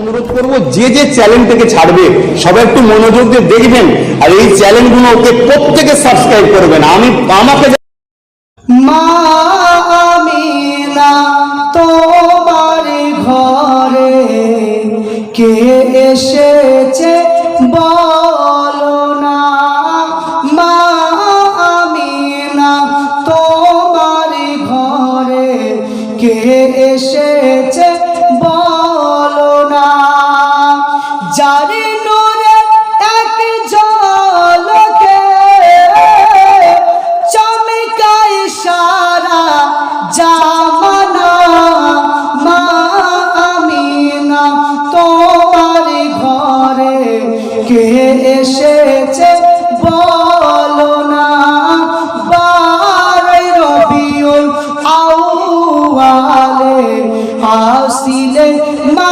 অনুরোধ করব, যে যে চ্যানেলটাকে ছাড়বে, সবাই একটু মনোযোগ দিয়ে দেখবেন, আর এই চ্যানেলগুলো ওকে প্রত্যেকে সাবস্ক্রাইব করবেন। আমি, আমাকে ঘরে কে এসেছে বলো না? মা আমিনা, তোমার ঘরে কে এসেছে বলো জারি নূরে এক ঝলকে, চমকাই সারা জামানা মা আমিনা, তোমার ঘরে কে এসেছে বলো না? বারই রবিউল আউয়ালে আসিলে মা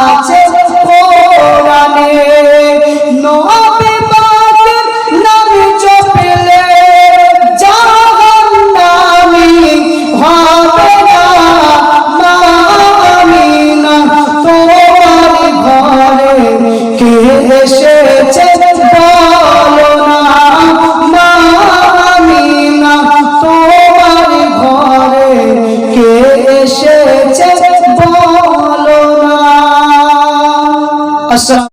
아, 아 আসসালাম